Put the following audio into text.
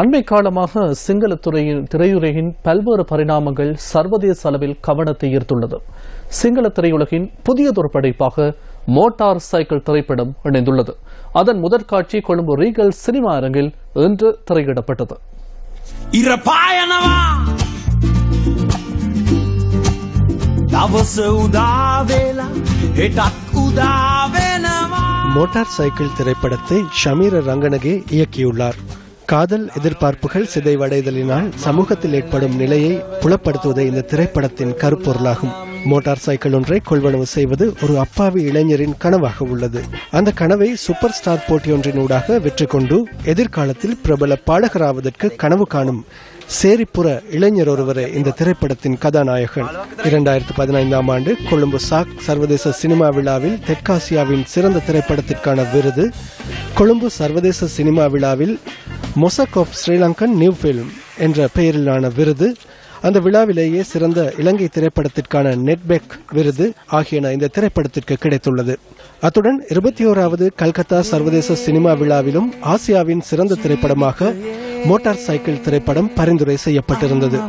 அண்மை காலமாக சிங்கள துறையின் திரையுலகின் பல்வேறு பரிணாமங்கள் சர்வதேச அளவில் கவனத்தை ஈர்த்துள்ளது. சிங்கள திரையுலகின் புதியதொரு படைப்பாக மோட்டார் சைக்கிள் திரைப்படம் இணைந்துள்ளது. அதன் முதற் காட்சி கொழும்பு ரீகல் சினிமா அரங்கில் இன்று திரையிடப்பட்டது. மோட்டார் சைக்கிள் திரைப்படத்தை ஷமீர ரங்கனகே இயக்கியுள்ளார். காதல் எதிர்பார்ப்புகள் சிதைவடைதலினால் சமூகத்தில் ஏற்படும் நிலையை புலப்படுத்துவதே இந்த திரைப்படத்தின் கருப்பொருளாகும். மோட்டார் சைக்கிள் ஒன்றை கொள்வனவு செய்வது ஒரு அப்பாவி இளைஞரின் கனவாக உள்ளது. அந்த கனவை சூப்பர் ஸ்டார் போட்டியொன்றினூடாக வெற்றி கொண்டு எதிர்காலத்தில் பிரபல பாடகராவதற்கு கனவு காணும் சேரிப்புற இளைஞர் ஒருவரே இந்த திரைப்படத்தின் கதாநாயகன். இரண்டாயிரத்து பதினைந்தாம் ஆண்டு கொழும்பு சாக் சர்வதேச சினிமா விழாவில் தெற்காசியாவின் சிறந்த திரைப்படத்திற்கான விருது கொழும்பு சர்வதேச சினிமா விழாவில் mosaic of Sri Lankan new film என்ற பெயரிலான விருது அந்த விழாவிலேயே சிறந்த இலங்கை திரைப்படத்திற்கான நெட்பேக் விருது ஆகியன இந்த திரைப்படத்திற்கு கிடைத்துள்ளது. அத்துடன் இருபத்தி ஓராவது கல்கத்தா சர்வதேச சினிமா விழாவிலும் ஆசியாவின் சிறந்த திரைப்படமாக மோட்டார் சைக்கிள் திரைப்படம் பரிந்துரை செய்யப்பட்டிருந்தது.